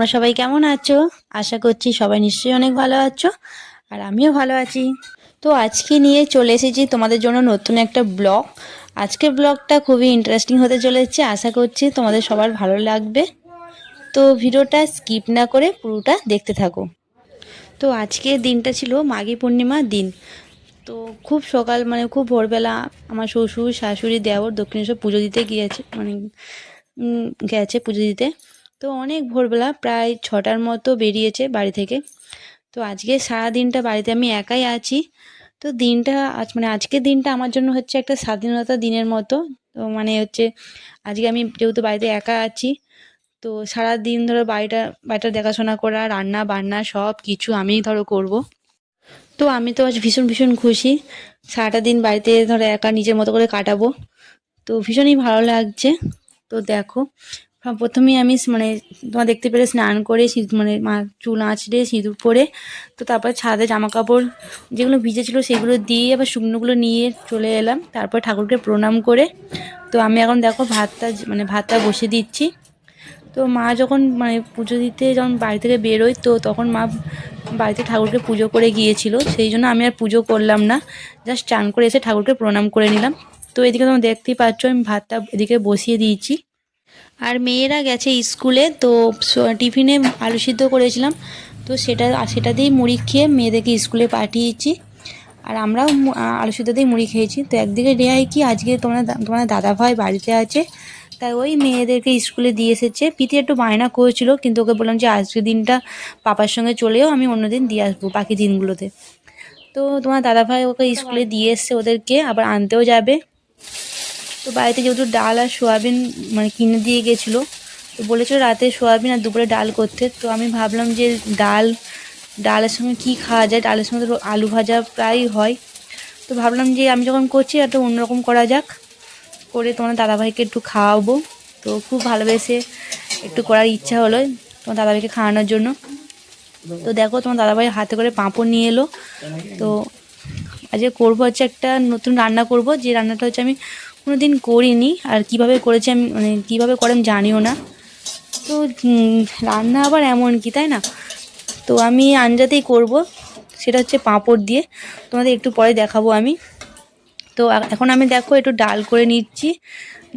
তোমরা সবাই কেমন আছো? আশা করছি সবাই নিশ্চয়ই অনেক ভালো আছো, আর আমিও ভালো আছি। তো আজকে নিয়ে চলে এসেছি তোমাদের জন্য নতুন একটা ব্লগ। আজকের ব্লগটা খুবই ইন্টারেস্টিং হতে চলেছে, আশা করছি তোমাদের সবার ভালো লাগবে। তো ভিডিওটা স্কিপ না করে পুরোটা দেখতে থাকো। তো আজকের দিনটা ছিল মাঘী পূর্ণিমার দিন। তো খুব সকাল মানে খুব ভোরবেলা আমার শ্বশুর, শাশুড়ি, দেওর, দক্ষিণেশ্বর পুজো দিতে গিয়েছে মানে গেছে পুজো দিতে। তো অনেক ভোরবেলা প্রায় ছটার মতো বেরিয়েছে বাড়ি থেকে। তো আজকে সারা দিনটা বাড়িতে আমি একাই আছি। তো দিনটা আজ মানে আজকের দিনটা আমার জন্য হচ্ছে একটা স্বাধীনতা দিনের মতো। তো মানে হচ্ছে আজকে আমি যেহেতু বাড়িতে একা আছি, তো সারা দিন ধরো বাড়িটা বাড়িটা দেখাশোনা করা, রান্না বান্না সব কিছু আমিই ধরো করব। তো আমি তো আজ ভীষণ ভীষণ খুশি। সারাটা দিন বাড়িতে ধরো একা নিজের মতো করে কাটাবো। তো ভীষণই ভালো লাগছে। তো দেখো প্রথমেই আমি মানে তোমার দেখতে পেলে স্নান করে মানে মা চুল আঁচড়ে সিঁদুর পরে, তো তারপর ছাদে জামা কাপড় যেগুলো ভিজেছিল সেগুলো দিয়ে আবার শুকনোগুলো নিয়ে চলে এলাম। তারপর ঠাকুরকে প্রণাম করে, তো আমি এখন দেখো ভাতটা মানে ভাতটা বসিয়ে দিচ্ছি। তো মা যখন মানে পুজো দিতে যখন বাড়ি থেকে বেরোয়, তো তখন মা বাড়িতে ঠাকুরকে পুজো করে গিয়েছিল। সেই জন্য আমি আর পুজো করলাম না, জাস্ট চান করে এসে ঠাকুরকে প্রণাম করে নিলাম। তো এদিকে তোমরা দেখতেই পাচ্ছ আমি ভাতটা এদিকে বসিয়ে দিয়েছি। আর মেয়েরা গেছে স্কুলে, তো টিফিনে আলু সিদ্ধ করেছিলাম। তো সেটা সেটা দিয়েই মুড়ি খেয়ে মেয়েদেরকে স্কুলে পাঠিয়েছি। আর আমরাও আলু সিদ্ধ দিয়ে মুড়ি খেয়েছি। তো একদিকে রেহাই কি, আজকে তোমার তোমার দাদা ভাই বাড়িতে আছে। তাই ওই মেয়েদেরকে স্কুলে দিয়ে এসেছে। পিতি একটু বায়না করেছিল, কিন্তু ওকে বললাম যে আজকের দিনটা পাপার সঙ্গে চলেও আমি অন্যদিন দিয়ে আসব বাকি দিনগুলোতে। তো তোমার দাদা ভাই ওকে স্কুলে দিয়ে এসছে ওদেরকে, আবার আনতেও যাবে। তো বাড়িতে যেহেতু ডাল আর সোয়াবিন মানে কিনে দিয়ে গেছিল, তো বলেছিল রাতে সোয়াবিন আর দুপুরে ডাল করতে। তো আমি ভাবলাম যে ডাল, ডালের সঙ্গে কী খাওয়া যায়? ডালের সঙ্গে তো আলু ভাজা প্রায়ই হয়। তো ভাবলাম যে আমি যখন করছি, একটা অন্যরকম করা যাক। করে তোমার দাদাভাইকে একটু খাওয়াবো। তো খুব ভালোবেসে একটু করার ইচ্ছা হলো তোমার দাদাভাইকে খাওয়ানোর জন্য। তো দেখো, তোমার দাদাভাই হাতে করে পাঁপড় নিয়ে এলো। তো আজকে করব হচ্ছে একটা নতুন রান্না করব। যে রান্নাটা হচ্ছে আমি কোনো দিন করিনি। আর কীভাবে করেছি আমি মানে কীভাবে করে আমি জানিও না। তো রান্না আবার এমন কি, তাই না? তো আমি আঞ্জাতেই করব। সেটা হচ্ছে পাঁপড় দিয়ে। তোমাদের একটু পরে দেখাবো আমি। তো এখন আমি দেখো একটু ডাল করে নিচ্ছি।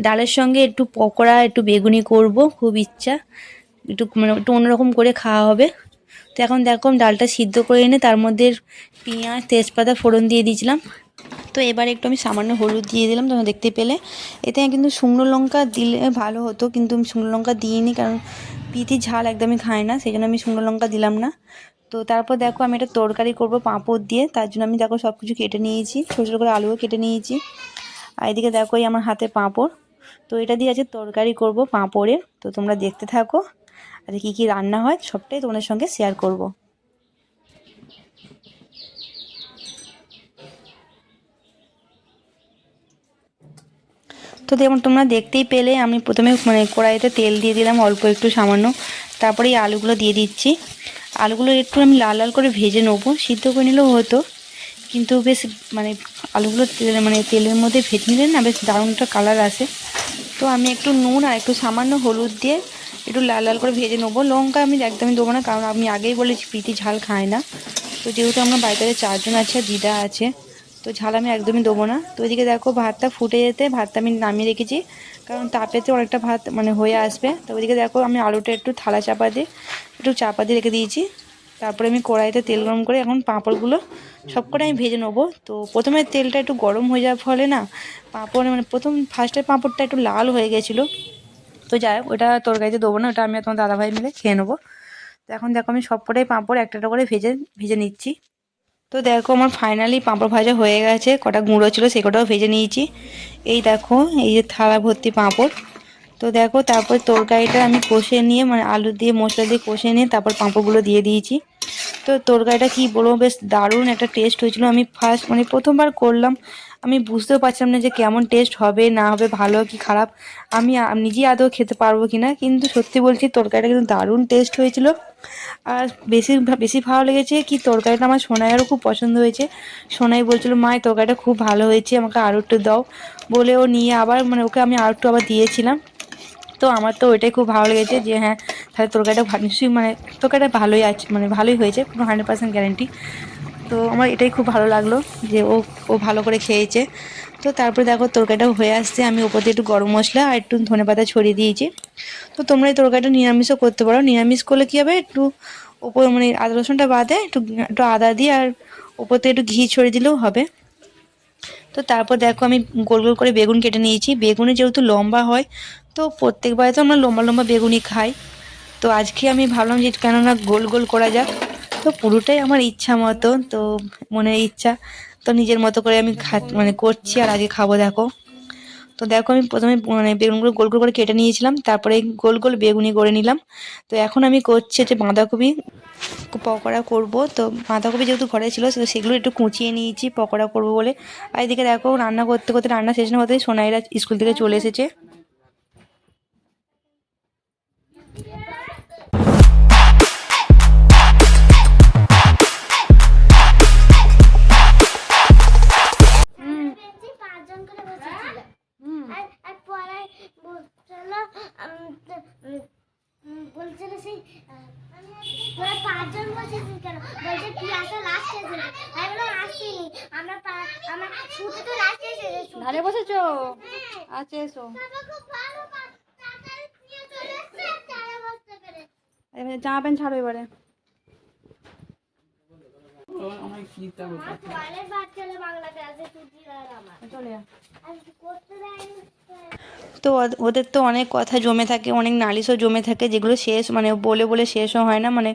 ডালের সঙ্গে একটু পকোড়া, একটু বেগুনি করব, খুব ইচ্ছা। একটু মানে একটু অন্যরকম করে খাওয়া হবে। তো এখন দেখো ডালটা সিদ্ধ করে এনে তার মধ্যে পেঁয়াজ, তেজপাতা ফোড়ন দিয়ে দিয়েছিলাম। তো এবার একটু আমি সামান্য হলুদ দিয়ে দিলাম, তোমরা দেখতে পেলে। এতে কিন্তু শুকনো লঙ্কা দিলে ভালো হতো, কিন্তু আমি শুকনো লঙ্কা দিইনি, কারণ পিতি ঝাল একদমই খায় না সেই জন্য আমি শুকনো লঙ্কা দিলাম না। তো তারপর দেখো আমি একটা তরকারি করব পাঁপড় দিয়ে, তার জন্য আমি দেখো সব কিছু কেটে নিয়েছি, ছোটো ছোটো করে আলুও কেটে নিয়েছি। আর এদিকে দেখো এই আমার হাতে পাঁপড়। তো এটা দিয়ে আছে তরকারি করব পাঁপড়ের, তো তোমরা দেখতে থাকো। আর কী কী রান্না হয়, সবটাই তোমাদের সঙ্গে শেয়ার করব। তো যেমন তোমরা দেখতেই পেলে, আমি প্রথমে মানে কড়াইতে তেল দিয়ে দিলাম, অল্প একটু সামান্য। তারপরে এই আলুগুলো দিয়ে দিচ্ছি। আলুগুলো একটু আমি লাল লাল করে ভেজে নেব, সিদ্ধ করে নিলেও হতো। কিন্তু বেশ মানে আলুগুলো তেলে মানে তেলের মধ্যে ভেজে নিলে না বেশ দারুণ একটা কালার আসে। তো আমি একটু নুন আর একটু সামান্য হলুদ দিয়ে একটু লাল লাল করে ভেজে নেব। লঙ্কা আমি একদমই দেবো না, কারণ আমি আগেই বলেছি, প্রীতি ঝাল খায় না। তো যেহেতু আমরা বাড়িতে চারজন আছে দিদা আছে তো ঝাল আমি একদমই দেবো না। তো এদিকে দেখো ভাতটা ফুটে যেতে, ভাতটা আমি নামিয়ে রেখেছি। কারণ তাপেতে অনেকটা ভাত মানে হয়ে আসবে। তো ওইদিকে দেখো আমি আলুটা একটু থালা চাপা দিয়ে, একটু চাপা দিয়ে রেখে দিয়েছি। তারপরে আমি কড়াইতে তেল গরম করে এখন পাঁপড়গুলো সব করে আমি ভেজে নেব। তো প্রথমে তেলটা একটু গরম হয়ে যাওয়ার ফলে না পাঁপড় মানে প্রথম ফার্স্টের পাঁপড়টা একটু লাল হয়ে গেছিল। তো যাই হোক, ওটা তরকারিতে দেবো না, ওটা আমি তোমার দাদাভাই মিলে খেয়ে নেব। তো এখন দেখো আমি সব কটাই পাঁপড় একটা করে ভেজে ভেজে নিচ্ছি। তো দেখো আমার ফাইনালি পাঁপড় ভাজা হয়ে গেছে। কটা গুঁড়ো ছিল সে কটাও ভেজে নিয়েছি। এই দেখো, এই যে থালা ভর্তি পাঁপড়। তো দেখো, তারপর তরকারিটা আমি কষে নিয়ে মানে আলু দিয়ে, মশলা দিয়ে কষে নিয়ে তারপর পাঁপড়গুলো দিয়ে দিয়েছি। তো তরকারিটা কি বলব, বেশ দারুণ একটা টেস্ট হয়েছিল। আমি ফার্স্ট মানে প্রথমবার করলাম। আমি বুঝতেও পারছিলাম না যে কেমন টেস্ট হবে, না হবে, ভালো কি খারাপ। আমি নিজেই আদৌ খেতে পারব কি না কিন্তু সত্যি বলছি তরকারিটা কিন্তু দারুণ টেস্ট হয়েছিল। আর বেশি বেশি ভালো লেগেছে কি তরকারিটা আমার সোনাইয়েরও খুব পছন্দ হয়েছে। সোনাই বলছিল, মা, এই তরকারিটা খুব ভালো হয়েছে, আমাকে আরও একটু দাও। বলে ও নিয়ে আবার মানে ওকে আমি আরও একটু আবার দিয়েছিলাম। তো আমার তো ওইটাই খুব ভালো লেগেছে যে হ্যাঁ তাহলে তরকারিটা নিশ্চয়ই মানে তরকারিটা ভালোই আছে মানে ভালোই হয়েছে পুরো হান্ড্রেড পার্সেন্ট গ্যারেন্টি তো আমার এটাই খুব ভালো লাগল যে ও ও ভালো করে খেয়েছে। তো তারপরে দেখো তরকারিটাও হয়ে আসছে। আমি ওপর দিয়ে একটু গরম মশলা আর একটু ধনে পাতা ছড়িয়ে দিয়েছি। তো তোমরা এই তরকারিটা নিরামিষও করতে পারো। নিরামিষ করলে কী হবে? একটু ওপর মানে আদা রসুনটা বাদে একটু একটু আদা দিয়ে আর ওপর থেকে একটু ঘি ছড়িয়ে দিলেও হবে। তো তারপর দেখো আমি গোল গোল করে বেগুন কেটে নিয়েছি। বেগুনে যেহেতু লম্বা হয়, তো প্রত্যেকবারে তো আমরা লম্বা লম্বা বেগুনই খাই। তো আজকে আমি ভাবলাম যে কেননা গোল গোল করা যাক। তো পুরোটাই আমার ইচ্ছা মতো তো মনের ইচ্ছা। তো নিজের মতো করে আমি খা মানে করছি আর আগে খাব, দেখো। তো দেখো আমি প্রথমে মানে বেগুনগুলো গোল গোল করে কেটে নিয়েছিলাম, তারপরে গোল গোল বেগুনি করে নিলাম। তো এখন আমি করছি যে বাঁধাকপি পকোড়া করব। তো বাঁধাকপি যেহেতু ঘরে ছিল, তো সেগুলো একটু কুচিয়ে নিয়েছি, পকোড়া করব বলে। আর এদিকে দেখো রান্না করতে করতে, রান্না শেষ না হতেই সোনাইরা স্কুল থেকে চলে এসেছে। পেরে এবারে জামা প্যান্ট ছাড়ো এবারে। আর পরের তো ওদ- ওদের তো অনেক কথা জমে থাকে অনেক নালিশও জমে থাকে যেগুলো শেষ মানে বলে বলে শেষও হয় না মানে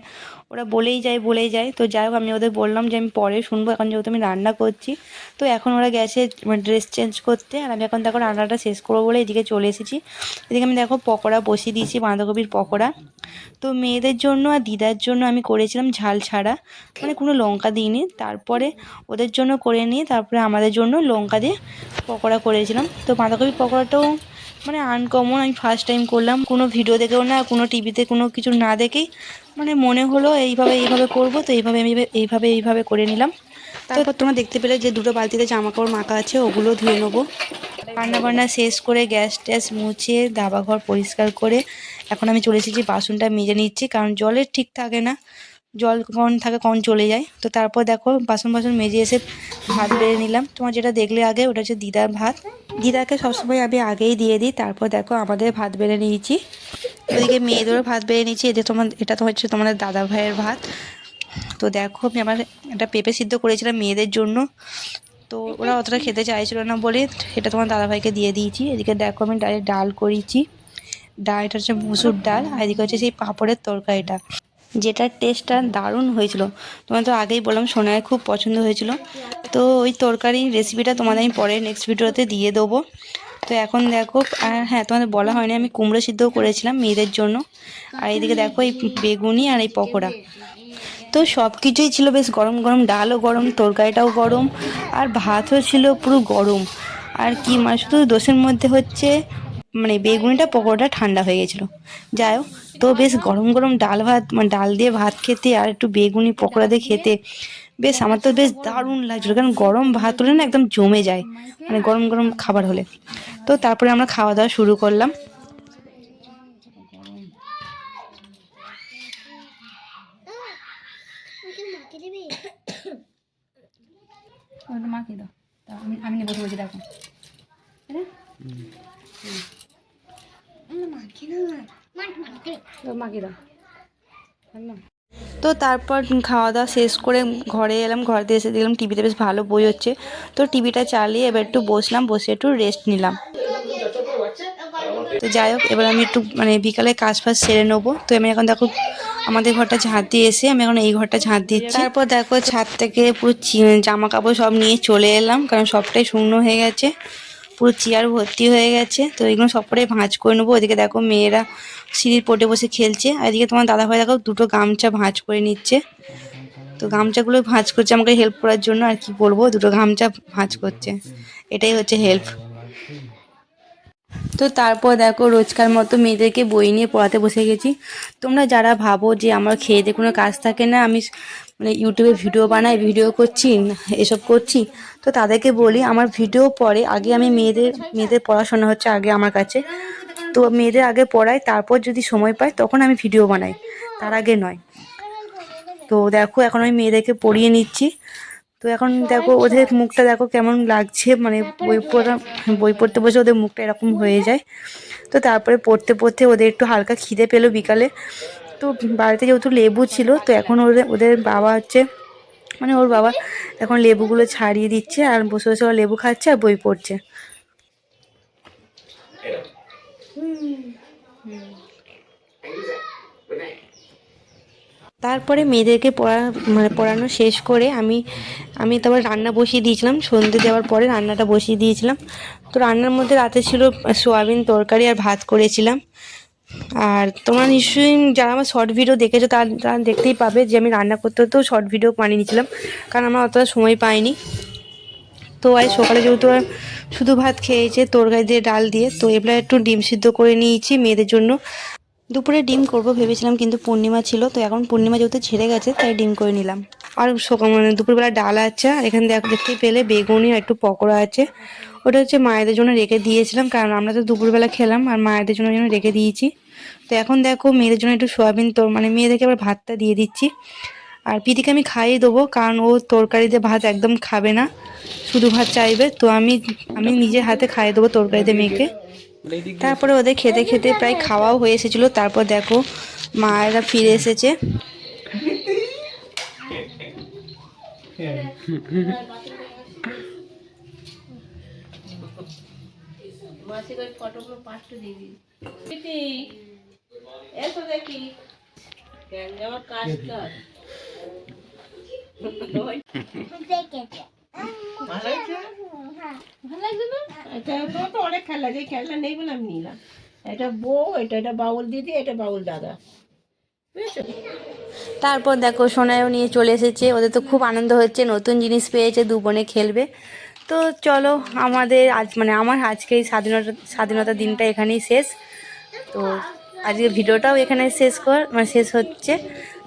ওরা বলেই যায় বলেই যায়। তো যাই হোক আমি ওদের বললাম যে আমি পরে শুনব এখন যেহেতু আমি রান্না করছি তো এখন ওরা গেছে ড্রেস চেঞ্জ করতে আর আমি এখন দেখো রান্নাটা শেষ করব বলে এদিকে চলে এসেছি। এদিকে আমি দেখো পকোড়া বসিয়ে দিয়েছি বাঁধাকপির পকোড়া। তো মেয়েদের জন্য আর দিদার জন্য আমি করেছিলাম ঝাল ছাড়া মানে কোনো লঙ্কা দিইনি। তারপরে ওদের জন্য করে নিয়ে তারপরে আমাদের জন্য লঙ্কা দিয়ে পকোড়া করেছিলাম। তো বাঁধাকপির পকোড়াটাও মানে আনকমন আমি ফার্স্ট টাইম করলাম। কোনো ভিডিও দেখেও না কোনো টিভিতে কোনো কিছু না দেখেই মানে মনে হলো এইভাবে এইভাবে করব। তো এইভাবে আমি এইভাবে এইভাবে করে নিলাম। তারপর তোমরা দেখতে পেলে যে দুটো বালতিতে জামা কাপড় মাখা আছে ওগুলো ধুয়ে নেব। রান্না বান্না শেষ করে গ্যাস ট্যাস মুছে দাবা ঘর পরিষ্কার করে এখন আমি চলে এসেছি বাসনটা মেজে নিচ্ছি কারণ জলের ঠিক থাকে না। জল কখন থাকে, কখন চলে যায়। তো তারপর দেখো, বাসন বাসন মেজে এসে ভাত বেড়ে নিলাম। তোমার যেটা দেখলে আগে, ওটা হচ্ছে দিদার ভাত। দিদাকে সবসময় আমি আগেই দিয়ে দিই। তারপর দেখো, আমাদের ভাত বেড়ে নিয়েছি। ওইদিকে মেয়েদেরও ভাত বেড়ে নিয়েছি। এটা তোমার, এটা তো হচ্ছে তোমাদের দাদা ভাইয়ের ভাত। তো দেখো, আমি আমার একটা পেঁপে সিদ্ধ করেছিলাম মেয়েদের জন্য। তো ওরা অতটা খেতে চাইছিল না বলে এটা তোমার দাদাভাইকে দিয়ে দিয়েছি। এদিকে দেখো, আমি ডাইরেক্ট ডাল করেছি। ডাল এটা হচ্ছে মুসুর ডাল, আর এদিকে হচ্ছে সেই পাঁপড়ের তরকারিটা। যেটার টেস্টটা দারুণ হয়েছিল। তোমার তো আগেই বললাম, সোনায় খুব পছন্দ হয়েছিল। তো ওই তরকারি রেসিপিটা তোমাদের আমি পরে নেক্সট ভিডিওতে দিয়ে দেবো। তো এখন দেখো আর হ্যাঁ তোমাদের বলা হয়নি, আমি কুমড়ো সিদ্ধও করেছিলাম মেয়েদের জন্য। আর এইদিকে দেখো এই বেগুনি আর এই পকোড়া। তো সব কিছুই ছিল বেশ গরম গরম, ডালও গরম, তরকারিটাও গরম, আর ভাতও ছিল পুরো গরম। আর কি মানে শুধু দোষের মধ্যে হচ্ছে মানে বেগুনিটা পকোড়াটা ঠান্ডা হয়ে গেছিল। যাই হোক তো বেশ গরম গরম ডাল ভাত মানে ডাল দিয়ে ভাত খেতে আর একটু বেগুনি পকোড়া দিয়ে খেতে বেশ আমার তো বেশ দারুণ লাগছিল। কারণ গরম ভাত হলে না একদম জমে যায় মানে গরম গরম খাবার হলে। তো তারপরে আমরা খাওয়া দাওয়া শুরু করলাম। মাকে দাও। আমি আমি দেখো। না মাকে তো দাও তো তারপর খাওয়া দাওয়া শেষ করে ঘরে এলাম ঘরে এসে দেখলাম টিভিতে বেশ ভালো বই হচ্ছে। তো টিভিটা চালিয়ে এবার একটু বসলাম বসে একটু রেস্ট নিলাম। তো যাই হোক এবার আমি একটু মানে বিকালে কাজ ফাজ সেরে নেব। তো আমি এখন দেখো আমাদের ঘরটা ঝাঁট দিয়ে এসে আমি এখন এই ঘরটা ঝাঁট দিচ্ছি। তারপর দেখো ছাদ থেকে পুরো চি- জামা কাপড় সব নিয়ে চলে এলাম কারণ সবটাই শূন্য হয়ে গেছে। পুরো চেয়ার ভর্তি হয়ে গেছে। তো এগুলো সবটাই ভাঁজ করে নেব। ওদিকে দেখো মেয়েরা সিঁড়ির পোটে বসে খেলছে। আর এদিকে তোমার দাদাভাই দেখো দুটো গামছা ভাঁজ করে নিচ্ছে। তো গামছাগুলো ভাঁজ করছে আমাকে হেল্প করার জন্য। আর কি বলব, দুটো গামছা ভাঁজ করছে। এটাই হচ্ছে হেল্প তো তারপর দেখো রোজকার মতো মেয়েদেরকে বই নিয়ে পড়াতে বসে গেছি। তোমরা যারা ভাবো যে আমার খেয়ে কোনো কাজ থাকে না, আমি মানে ইউটিউবে ভিডিও বানাই ভিডিও করছি, এসব করছি। তো তাদেরকে বলি, আমার ভিডিও পরে, আগে আমি মেয়েদের মেয়েদের পড়াশোনা হচ্ছে আগে আমার কাছে। তো মেয়েদের আগে পড়াই, তারপর যদি সময় পাই, তখন আমি ভিডিও বানাই। তার আগে নয়। তো দেখো, এখন আমি মেয়েদেরকে পড়িয়ে নিচ্ছি। তো এখন দেখো, ওদের মুখটা দেখো কেমন লাগছে মানে বই পড়া, বই পড়তে বসে ওদের মুখটা এরকম হয়ে যায়। তো তারপরে পড়তে পড়তে ওদের একটু হালকা খিদে পেল বিকালে। তো বাড়িতে যেহেতু লেবু ছিল, তো এখন ওদের ওদের বাবা হচ্ছে মানে ওর বাবা এখন লেবুগুলো ছাড়িয়ে দিচ্ছে আর বসে বসে লেবু খাচ্ছে আর বই পড়ছে। তারপরে মেয়েদেরকে পড়া মানে পড়ানো শেষ করে আমি আমি তারপর রান্না বসিয়ে দিয়েছিলাম, সন্ধে দেওয়ার পরে রান্নাটা বসিয়ে দিয়েছিলাম। তো রান্নার মধ্যে রাতে ছিল সোয়াবিন তরকারি আর ভাত করেছিলাম। আর তোমরা নিশ্চয়ই যারা আমার শর্ট ভিডিও দেখেছ, তারা তারা দেখতেই পাবে যে আমি রান্না করতে করতেও শর্ট ভিডিও বানিয়ে নিয়েছিলাম, কারণ আমার অতটা সময় পাইনি। তো আজ সকালে যেহেতু শুধু ভাত খেয়েছে, তরকারি দিয়ে ডাল দিয়ে, তো এবার একটু ডিম সিদ্ধ করে নিয়েছি মেয়েদের জন্য। দুপুরে ডিম করব ভেবেছিলাম, কিন্তু পূর্ণিমা ছিল, তো এখন পূর্ণিমা যেহেতু ছেড়ে গেছে, তাই ডিম করে নিলাম। আর সকাল মানে দুপুরবেলা ডাল আছে, এখানে দেখ দেখতেই পেলে, বেগুনি একটু পকোড়া আছে। ওটা হচ্ছে মায়েদের জন্য রেখে দিয়েছিলাম, কারণ আমরা তো দুপুরবেলা খেলাম আর মায়েদের জন্য জন্য রেখে দিয়েছি। তো এখন দেখো মেয়েদের জন্য একটু সোয়াবিন তো মানে মেয়েদেরকে আবার ভাতটা দিয়ে দিচ্ছি। আর পিদিকে আমি খাইয়ে দেবো, কারণ ও তরকারিতে ভাত একদম খাবে না, শুধু ভাত চাইবে। তো আমি আমি নিজের হাতে খাইয়ে দেবো তরকারিতে মেয়েকে। তারপরে ওদের খেতে খেতে প্রায় খাওয়াও হয়ে এসেছিল। তারপর দেখো মায়েরা ফিরে এসেছে। দেখেছে এটা তো তো অনেক খেলা যে খেলা নেই বলে আমি নিলাম। এটা বউ এটা এটা বাউল দিদি এটা বাউল দাদা। তারপর দেখো সোনাইও নিয়ে চলে এসেছে। ওদের তো খুব আনন্দ হচ্ছে নতুন জিনিস পেয়েছে দু বোনে খেলবে। তো চলো আমাদের আজ মানে আমার আজকে এই স্বাধীনতা স্বাধীনতা দিনটা এখানেই শেষ। তো আজকে ভিডিওটাও এখানে শেষ কর মানে শেষ হচ্ছে।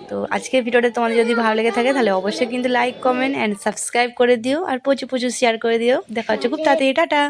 তো আজকের ভিডিওটা তোমাদের যদি ভালো লেগে থাকে তাহলে অবশ্যই কিন্তু লাইক কমেন্ট অ্যান্ড সাবস্ক্রাইব করে দিও। আর প্রচুর প্রচুর শেয়ার করে দিও। দেখা হচ্ছে খুব তাড়াতাড়ি। টাটা!